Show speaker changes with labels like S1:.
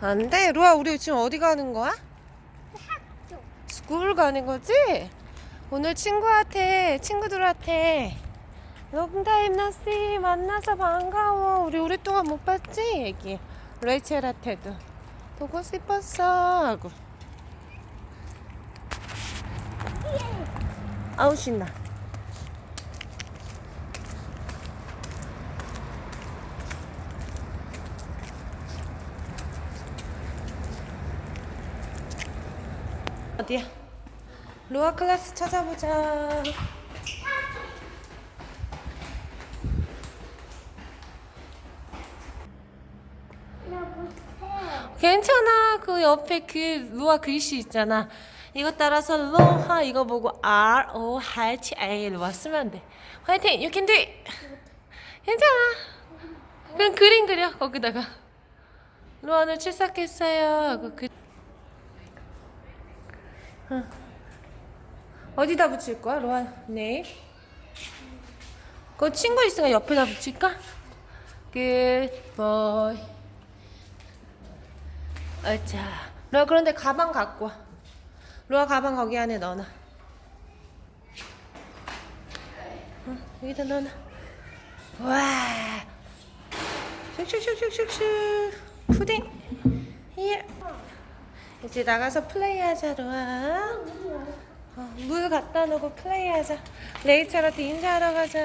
S1: 안 돼. 루아, 우리 지금 어디 가는 거야?
S2: 학교.
S1: 스쿨 가는 거지? 오늘 친구한테, 친구들한테 롱타임 나씨 만나서 반가워. 우리 오랫동안 못 봤지? 얘기. 레이첼한테도. 보고 싶었어. 하고. 아우, 신나. 어디야? 로아 클래스 찾아보자. 괜찮아. 그 옆에 그 루아 글씨 있잖아. 이거 따라서 로하 이거 보고 R O H A 루아 쓰면 돼. 화이팅! You can do it! 괜찮아. 그럼 그림 그려 거기다가. 루아는 출석했어요. 하고 그. 응. 어디다 붙일 거야, 로아? 네. 그 친구 있으니까 옆에다 붙일까? Good boy. 어자. 로아 그런데 가방 갖고 와. 로아 가방 거기 안에 넣어놔. 응, 여기다 넣어놔. 와. 슉슉슉슉슉슉. 푸딩. 예. 이제 나가서 플레이하자 로아. 어, 물 갖다 놓고 플레이하자. 레이첼한테 인사하러 가자.